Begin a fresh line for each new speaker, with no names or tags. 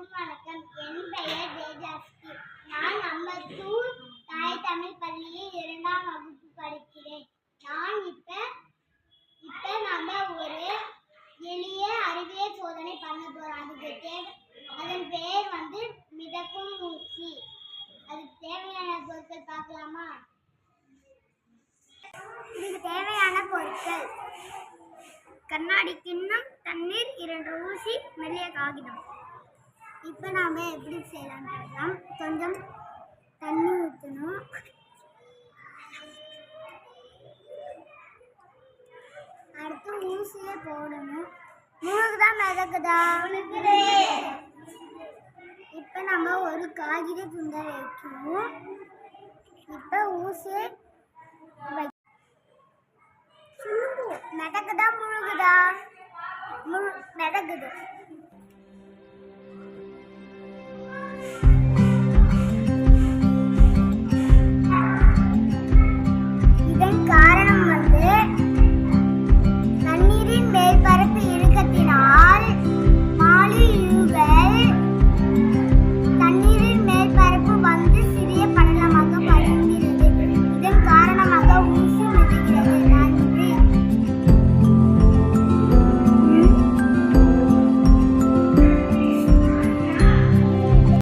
அனைவருக்கும் வணக்கம் என் பெயர் தேஜாஸ்தி. நான் அம்பத்தூர் தாய் தமிழ் பள்ளியில் இரண்டாம் வகுப்பு படிக்கிறேன். நான் இப்ப இப்ப நம்ம ஒரு எளிய அறிவியல் சோதனை பண்ண போறோம். அதுக்கு தேவை அதன் பெயர் வந்து மிதக்கும் ஊசி அதுக்கு தேவையான பொருட்கள் பார்க்கலாமா? இதுக்கு தேவையான பொருட்கள். கண்ணாடி கிண்ணம் தண்ணீர் இரண்டு ஊசி மெல்லிய காகிதம். இப்போ நாம் எப்படி செய்யலாம் பார்க்கலாம். கொஞ்சம் தண்ணி ஊற்றணும் அடுத்து ஊசியே போடணும். முழுகுதா மிதக்குதா? இப்போ நம்ம ஒரு காகித துண்டை வைக்கணும். இப்போ ஊசியை மிதக்குதா முழுகுதா? முழு மிதக்குது.